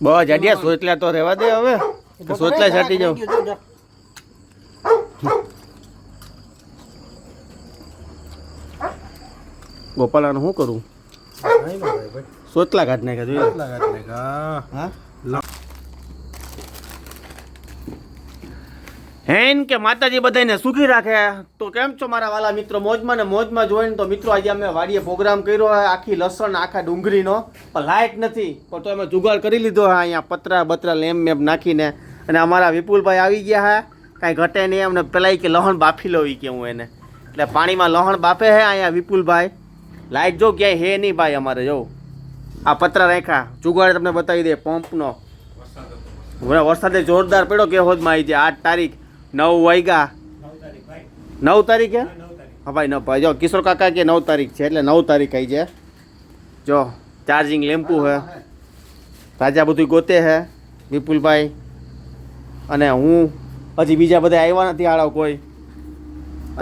બસ જાડિયા સોચલા તો રહેવા દે હવે. સોચલા છાટી જાવ ગોપાલાનું શું કરું? સોચલા કાઢ નાખ્યા જોઈએ હા હેન કે માતાજી બધાને સુખી રાખે. તો કેમ છો મારા વાલા મિત્રો? મોજમાં ને મોજમાં જોઈને તો મિત્રો આજે અમે વાડીએ પ્રોગ્રામ કર્યો હોય આખી લસણ આખા ડુંગળીનો. પણ લાઇટ નથી. પણ તો અમે જુગાડ કરી લીધો હા અહીંયા પતરા બતરા લેમ મેમ નાખીને. અને અમારા વિપુલભાઈ આવી ગયા હા. કાંઈ ઘટે નહીં અમને પેલા કે લહણ બાફી લો કે હું એને. એટલે પાણીમાં લહણ બાફે હે અહીંયા વિપુલભાઈ. લાઇટ જો ક્યાંય હે નહીં ભાઈ અમારે જો. આ પતરા રાખ્યા. જુગાડ તમને બતાવી દે પંપનો. વરસાદે જોરદાર પડ્યો કે હોદમાં આવી જાય આઠ તારીખ. નવ વાગ્યા? નવ તારીખે હા ભાઈ ન ભાઈ જો કિશોર કાકા કે નવ તારીખ છે એટલે નવ તારીખ આવી છે. જો ચાર્જિંગ લેમ્પુ હે. રાજા બધું ગોતે હે વિપુલભાઈ. અને હું હજી બીજા બધા આવ્યા નથી આળો કોઈ.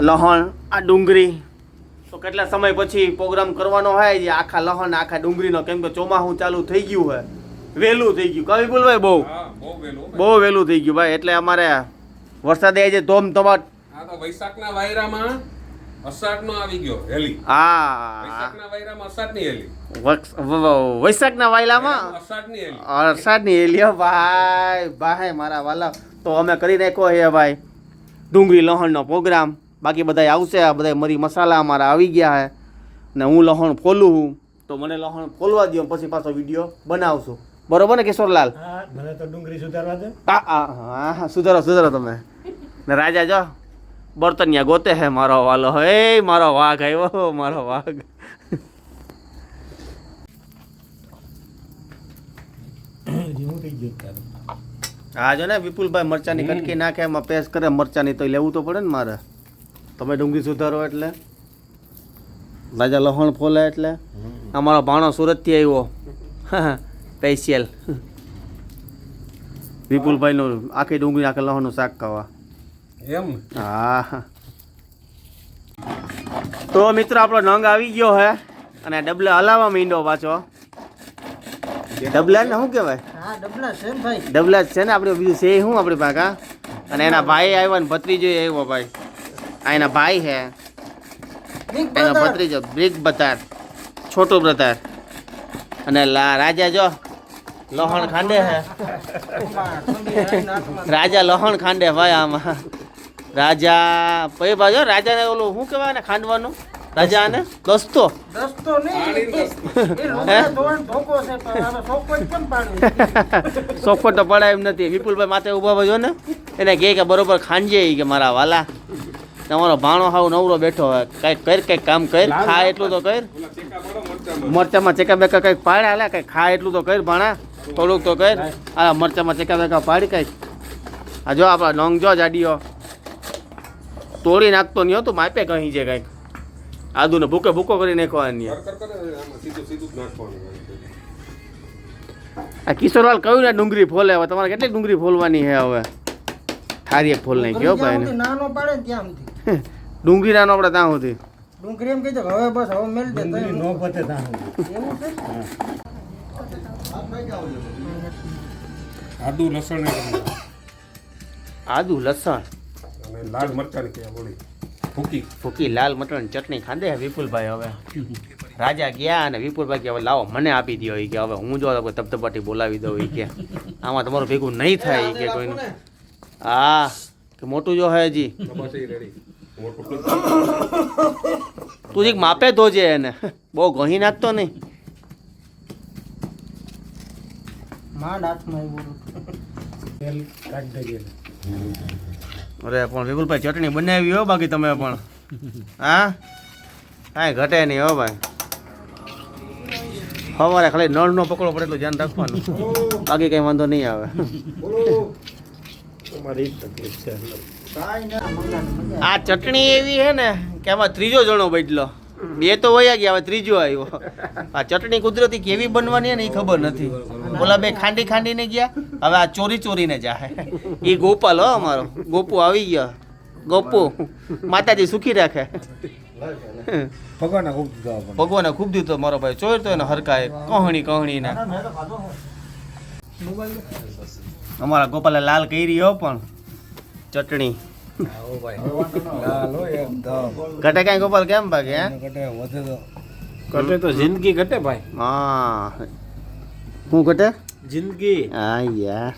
લહણ આ ડુંગળી. તો કેટલા સમય પછી પ્રોગ્રામ કરવાનો હોય જે આખા લહણ આખા ડુંગળીનો કેમ કે ચોમાસું ચાલુ થઈ ગયું હે. વહેલું થઈ ગયું. કા વિપુલભાઈ બહુ વહેલું. બહુ વહેલું થઈ ગયું ભાઈ. એટલે અમારે વરસાદે આજે ધોમ ધમાટ. આ તો વૈશાખના વાયરામાં અષાઢનો આવી ગયો હેલી વૈશાખના વાયરામાં અષાઢની હેલી વક્ષ- વ- વ- વૈશાખના વાયલામાં? અષાઢની હેલી ભાઈ ભાઈ મારા વાલા. તો અમે કરી નાખ્યો હે ભાઈ ડુંગળી લહણનો પ્રોગ્રામ. બાકી બધા આવશે આ બધા મરી મસાલા અમારા આવી ગયા હે. ને હું લહણ ફોલું હું. તો મને લહણ ફોલવા દો પછી પાછો વીડિયો બનાવશું. બરોબર ને કિશોરલાલ? હા મને તો ડુંગળી સુધારવા દે. હા હા હા હા સુધારો સુધારો તમે. ને રાજા જો બર્તનિયા ગોતે હે મારો વાલો. હે મારો વાઘ આવ્યો મારો વાઘ. હું હા જો ને વિપુલભાઈ મરચાની કટકી નાખે એમાં પેસ્ટ કરે મરચાની તો લેવું તો પડે ને મારે. તમે ડુંગળી સુધારો એટલે. રાજા લહણ ફોલે એટલે. અમારો ભાણો સુરતથી આવ્યો. સ્પેશિયલ વિપુલભાઈનું આખી ડુંગળી આખે લહણનું શાક ખાવા એમ? હા. તો મિત્રો આપણો નંગ આવી ગયો હે અને ડબલે હલાવવા માંડ્યો પાછો. ડબલા ને શું કહેવાય? ડબલા છે ને ભાઈ. જ છે ને આપણે બીજું છે શું આપણી પાકા? અને એના ભાઈ આવ્યા ને ભત્રીજો આવ્યો ભાઈ. આ એના ભાઈ હે. એનો ભત્રીજો બ્રિક બતાર છોટો બ્રતાર અને લા રાજા જો. લહણ ખાંડે હે? રાજા લહણ ખાંડે ભાઈ આમાં. રાજા પછી બાજુ રાજાને ઓલું શું કહેવાય ને ખાંડવાનું? રાજાને? દસ્તો. દસ્તો સોફટ તો પડાય એમ નથી. વિપુલભાઈ માથે ઊભા ભાઈ ને એને કહે કે બરોબર ખાંજે ઈ કે મારા વાલા. તમારો ભાણો હાવ નવરો બેઠો હોય. કંઈક કર કંઈક કામ કર. ખા એટલું તો કર. મરચામાં ચેકા બેકા કંઈક પાડ્યા લે કંઈક ખા એટલું તો કર ભાણા. થોડુંક તો કહે આ મરચામાં ચેકા બેકા પાડી કઈ. આ જો આપણા લોંગ જો જાડીઓ. તોડી નાખતો નહીં તો માપે કહી છે કંઈક. આદુને ભૂકે ભૂકો કરી નાખવાની. આ કિશોરલાલ કહ્યું ને ડુંગળી ફોલે હવે? તમારે કેટલી ડુંગળી ફોલવાની છે હવે? થારી એક ફોલ નહીં કયો ભાઈ નાનો પાડે ત્યાં ડુંગળી નાનો આપણે ત્યાં સુધી. ડુંગળી એમ કીધું હવે બસ હવે મેળ દે નો પતે ત્યાં એવું છે? આદુ લસણ આદુ લસણ. અને લાલ મરચાની કે ઓળી ફૂકી. ફૂકી લાલ મટન ચટણી ખાંદે વિપુલભાઈ હવે. રાજા ગયા અને વિપુલભાઈ કે હવે લાવો મને આપી દો એ કે હવે હું જો ધબધબાટી બોલાવી દઉં એ કે. આમાં તમારું ભેગું નહીં થાય કે કોઈનું. હા કે મોટું જો હે હજી. બસ એ રેડી મોટું તું જીક માપે ધોજે એને. બહુ ગહી નાખતો નહીં. માંડ હાથમાં આવ્યું અરે પણ વિપુલભાઈ ચટણી બનાવી હો બાકી તમે પણ. હા? કાંઈ ઘટે નહીં હો ભાઈ. સવારે ખાલી નળ નો પકડો પડે એટલું ધ્યાન રાખવાનું. બાકી કંઈ વાંધો નહીં આવે. આ ચટણી એવી છે ને કે આમાં ત્રીજો જણો બદલો. બે તો વયા ગયા હવે ત્રીજો આવ્યો. આ ચટણી કુદરતી કેવી બનવાની ને એ ખબર નથી. ઓલા બે ખાંડી ખાંડીને ગયા હવે આ ચોરી ચોરીને જાય એ ગોપાલ હો અમારો. ગોપુ આવી ગયો. ગોપુ માતાજી સુખી રાખે. ભગવાને ખૂબ ભગવાને ખૂબ દીધો મારો ભાઈ ચોર તો એને હરકાય કહણી કહણી ના અમારા ગોપાલે લાલ કરી રહ્યો પણ ચટણી. ઘટે કાંઈ ગોપાલ કેમ ભાગે હે? ઘટે તો જિંદગી ઘટે ભાઈ. હા. શું ઘટે? જિંદગી. હા યાર.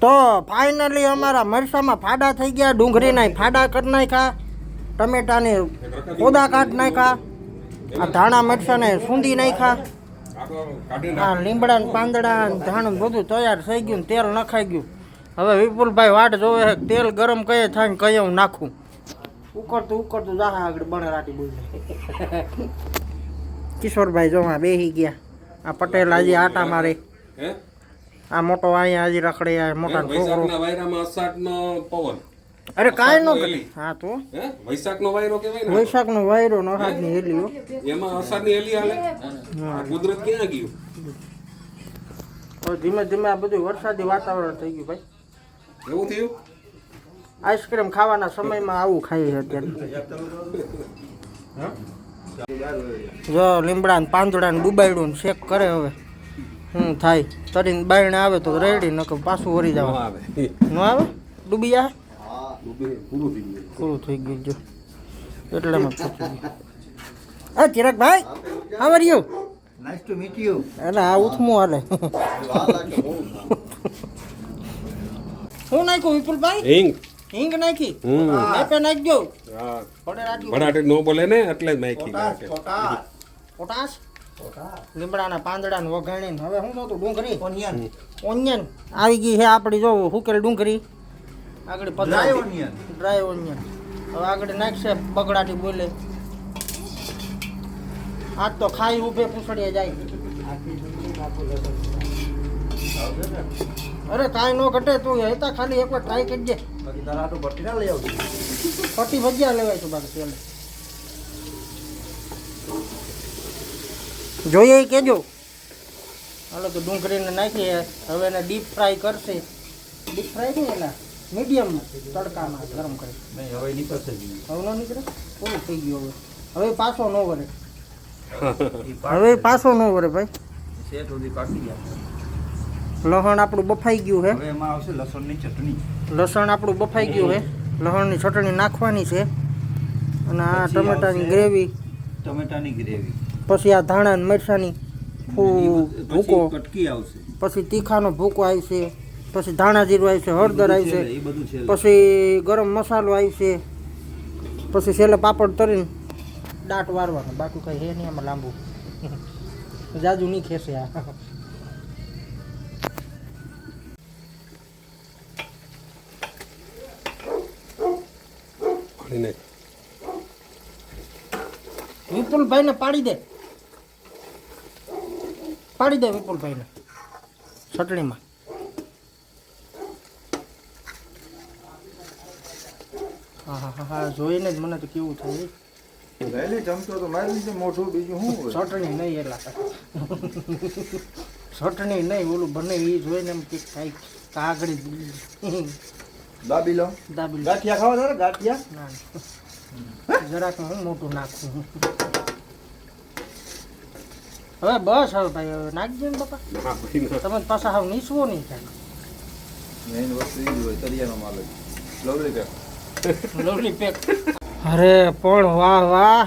તો ફાઇનલી અમારા મરસામાં ફાડા થઈ ગયા ડુંગળી નાય ફાડા કરી નાખ્યા. ટમેટાને કોદા કાઢ નાખ્યા આ ધાણા મરચાને સૂંધી નાખ્યા. આ લીમડા ને પાંદડા ને ધાણ બધું તૈયાર થઈ ગયું ને તેલ નખાઈ ગયું. હવે વિપુલભાઈ વાટ જોવે તેલ ગરમ કયે થાય ને કયે હું નાખું. ઉકળતું ઉકળતું જાહા આગળ બને રાટી બોલી. કિશોરભાઈ જો આ બેહી ગયા. આ પટેલ આજે આટા મારે. આ મોટો અહીંયા હજી રખડે મોટા છોકરો. વાયરામાં પવન. અરે કાંઈ નો અષાઢનો હા તો. વૈશાખ વૈશાખનો વાયરો કેવાય ને? વૈશાખ નો વાયરો નહાજની હેલીઓ એમાં અષાઢની એલી હાલે? કુદરત ક્યાં ગયું? હવે ધીમે ધીમે આ બધું વરસાદી વાતાવરણ થઈ ગયું ભાઈ. એવું થયું? આઈસ્ક્રીમ ખાવાના સમયમાં આવું ખાઈએ છે અત્યારે. જો લીમડા ને પાંદડા ને ડુબાડ્યું ને શેક કરે હવે. હું થાય. તરીને બાયણે આવે તો રેડી નકર પાછું વળી જવા જાવ આવે. ન આવે? ડૂબી જાય? પૂરું થઈ ગયું જો. એટલે માં પૂછું હા ચિરાગભાઈ how are you nice to meet you એટલે આ ઉથમું હાલે. શું નાખ્યું વિપુલભાઈ? હિંગ. હિંગ નાખી? હમ. મેપે નાખજો હા. ભડાટે નો બોલે ને એટલે જ નાખી પોટાશ લીમડાના પાંદડાને વઘાણીને. હવે શું તો ડુંગળી. ઓનિયન. ઓનિયન. આવી ગઈ છે આપણી જો હુકેલ ડુંગળી? આગળ ડ્રાય ઓનિયન ડ્રાય ઓનિયન હવે આગળ નાખશે બગડાટી બોલે. આજ તો ખાઈ ઉભે પૂછડીએ જાય. અરે કાંઈ ન ઘટે તું હેતા ખાલી એક વાર ટ્રાય કરજે પટ્ટી ભજીયા લેવાય છે બાકી પેલે જોઈએ કેજો. હાલો તો ડુંગળીને નાખીએ હવે એને ડીપ ફ્રાય કરશે. ડીપ ફ્રાય નહીં એલા મીડિયમ તડકામાં ગરમ કરી હવે ન નીકળે? પૂરું થઈ ગયું હવે? હવે પાછો ન વરે હવે પાછો ન વરે ભાઈ. ગયા. લસણ આપણું બફાઈ ગયું છે એમાં આવશે લસણની ચટણી. લસણ આપણું બફાઈ ગયું છે લસણની ચટણી નાખવાની છે. અને આ ટમેટાની ગ્રેવી. ટમેટાની ગ્રેવી. પછી આ ધાણા મરસાની મરચાની ફૂ- ભૂકો. કટકી આવશે. પછી તીખાનો ભૂકો આવશે. પછી ધાણા જીરું આવશે હળદર આવશે છે પછી ગરમ મસાલો આવશે પછી છેલ્લે પાપડ તરીને દાટ વારવાનો બાકી કઈ હે નહીં આમાં લાંબુ. જાજુ નહીં ખેસે આ. પાણી નાખ. વિપુલભાઈને પાડી દે. પાડી દે વિપુલભાઈને ચટણીમાં. હા જોઈને જ મને તો કેવું થયું. વહેલી ચમચો તો મારી લીધે મોઢું બીજું શું ચટણી નહીં એટલા ચટણી નહીં ઓલું બને એ જોઈને એમ કે કાંઈક કાગડી દાબી લો દાબી લે. ગાંઠિયા ખાવા તારે ગાંઠિયા? ના. જરાક હું મોટું નાખું. હવે બસ હવે ભાઈ હવે નાખજો ને બાપા. તમે પાછા હવે નીસવો નહીં થાય. મેઇન વસ્તુ એ જ હોય તરિયાનો માલ જ. Lovely pack lovely pack. અરે પણ વાહ વાહ.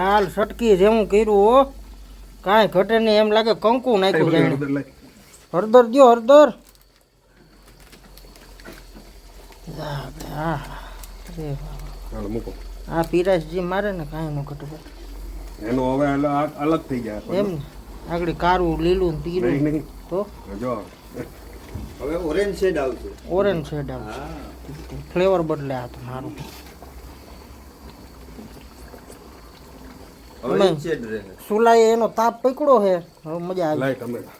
લાલ સટકી જેવું કર્યું હો. કાંઈ ઘટે નહીં. એમ લાગે કંકુ નાખ્યું જાણે. હળદર દ્યો હળદર. આ પીરાશ જે મારે ને કાંઈ નું ઘટે. એનો હવે અલગ થઈ જાય. એમ ને. આગળ કારું લીલું નહીં. તો? જો. હવે ઓરેન્જ શેડ આવશે. ઓરેન્જ શેડ આવશે. ફ્લેવર બદલે આ તો મારું. ઓરેન્જ શેડ રહે. સુલાએ એનો તાપ પકડો છે. હવે મજા આવી. લાય ટમેટા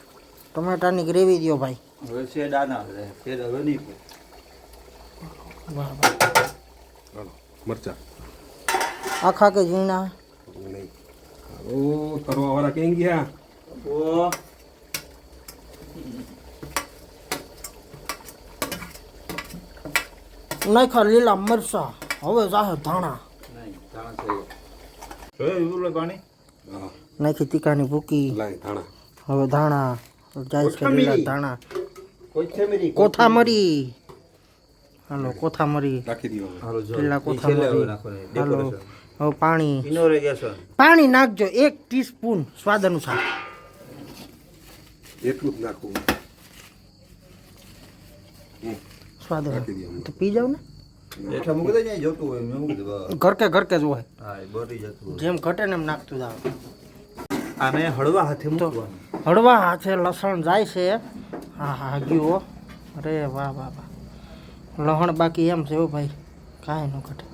ટમેટાની ગ્રેવી દ્યો ભાઈ. હવે શેડ આના રહે. શેડ હવે નહીં વાહ હાલો મરચા. આખા કે ઝીણા? નહીં. ઓ તરવા વાળા ક્યાં ગયા? ઓ. નાખ્યા લીલા મરચા. હવે જાહે ધાણા. હા, નાખી તીખાની ભૂકી. હવે ધાણા જાય છે લીલા ધાણા. કોથામરી હાલો કોથામરી. રાખી લીલા કોથામરી. હાલો હવે પાણી. પાણી નાખજો એક ટીસ્પૂન સ્વાદ અનુસાર. એટલું જ નાખવું. સ્વાદ તો પી જાવ ને. ઘર કે ઘર કે જ હોય. જેમ ઘટે ને એમ નાખતું જાવ આને હળવા હાથે મૂકવાનું. હળવા હાથે લસણ જાય છે. હા હા ગયો. અરે વાહ વાહ વાહ. લહણ બાકી એમ છે ભાઈ. કાંઈ ન ઘટે.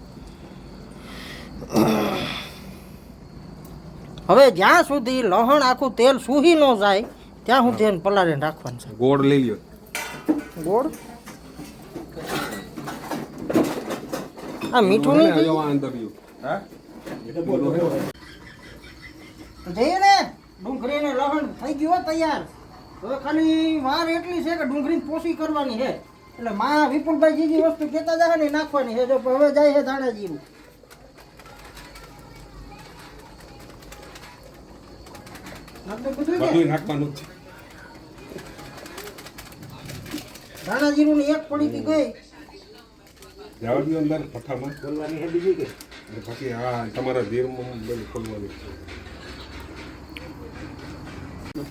હવે જ્યાં સુધી લહણ આખું તેલ સૂહી ન જાય ત્યાં સુધી પલાળીને રાખવાનું છે. ગોળ લઈ લ્યો. ગોળ? આ મીઠું નહીં. હા? જઈએ ને. ડુંગળી ને લહણ થઈ ગયું હો તૈયાર. હવે ખાલી વાર એટલી છે કે ડુંગળી પોસી કરવાની છે. એટલે માં વિપુલભાઈ જે જે વસ્તુ કહેતા જાય ને નાખવાની છે. જો હવે જાય છે ધાણા જીરું બધું નાખવાનું જ છે. ધાણા જીરું ની એક પડી ગઈ. જવા દો અંદર ભઠ્ઠામાં ખોલવાની છે બીજી કે પછી હા તમારા ધીરમાં બધું ખોલવાનું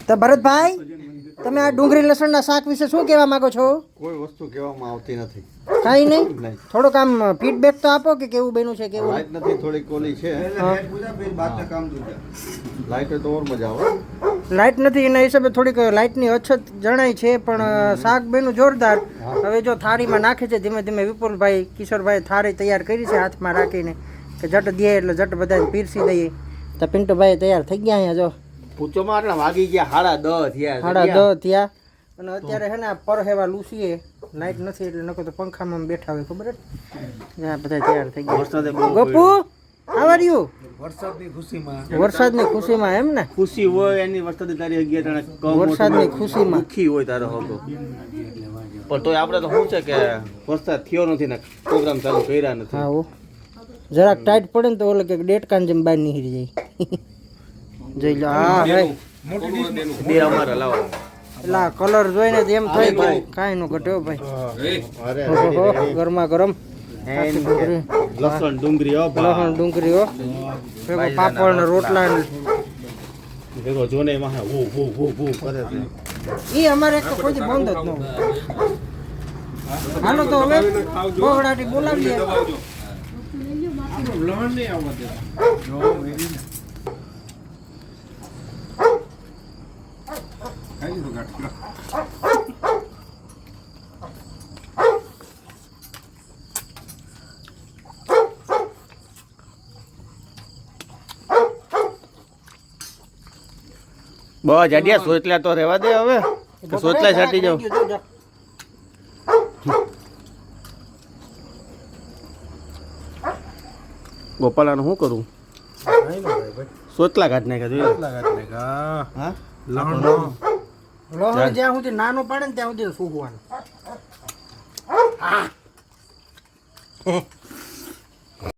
તો ભરતભાઈ તમે આ ડુંગળી લસણના શાક વિશે શું કહેવા માંગો છો? કોઈ વસ્તુ કહેવામાં આવતી નથી. કાંઈ નહીં? થોડોક આમ ફીડબેક તો આપો કે કેવું બન્યું છે કેવું લાઈટ નથી થોડીક કોલી છે. લાઈટ તો ઓર મજા આવે. લાઇટ નથી એના હિસાબે થોડીક લાઇટની અછત જણાય છે પણ શાક બેનું જોરદાર. હવે જો થાળીમાં નાખે છે ધીમે ધીમે વિપુલભાઈ કિશોરભાઈ થાળી તૈયાર કરી છે હાથમાં રાખીને કે જટ દે એટલે જટ બધાને પીરસી દઈએ. તો પિન્ટુભાઈ તૈયાર થઈ ગયા અહીંયા જો. પૂછોમાં આટલા વાગી ગયા હાડા દસ થયા હાડા દસ થયા. અને અત્યારે હે ને પર હેવા લૂસીએ લાઇટ નથી એટલે નકો તો પંખામાં બેઠા હોય ખબર બધા તૈયાર થઈ ગયા. ગોપુ આર યુ વરસાદની ખુશીમાં. વરસાદની ખુશીમાં એમ ને? ખુશી હોય એની વરસાદે તારી અગિયાર જણા વરસાદની ખુશીમાં. દુઃખી હોય તારો હોતો પણ તોય આપણે તો શું છે કે વરસાદ થયો નથી ને પ્રોગ્રામ ચાલુ કર્યા નથી. હા હો જરાક ટાઈટ પડે ને તો ઓલે કે ડેટ કાન જેમ બહાર નીકળી જાય. જોઈ લો હા હે બે અમારે લાવો એટલે કલર જોઈને તો એમ થાય કે કાંઈ નો ઘટ્યો ભાઈ. ગરમા ગરમ. લસણ ડુંગળી હો ભા. લસણ ડુંગળી પાપડ ને રોટલા. ભેગો જોને હે, વૂ, વૂ, વૂ, વૂ કરે છે. ઈ અમારે એક કોઈ બંધ જ ન હાલો તો હવે બોગડાટી બોલાવીએ. દબાવજો ખાઈ બસ જાડિયા સોચલા તો રહેવા દે હવે. સોચલા છાટી જાવ ગોપાલાનું શું કરું? સોચલા કાઢ નાખ્યા હા? લોહણ. જ્યાં સુધી નાનો પાડે ને ત્યાં સુધી સૂકવાનું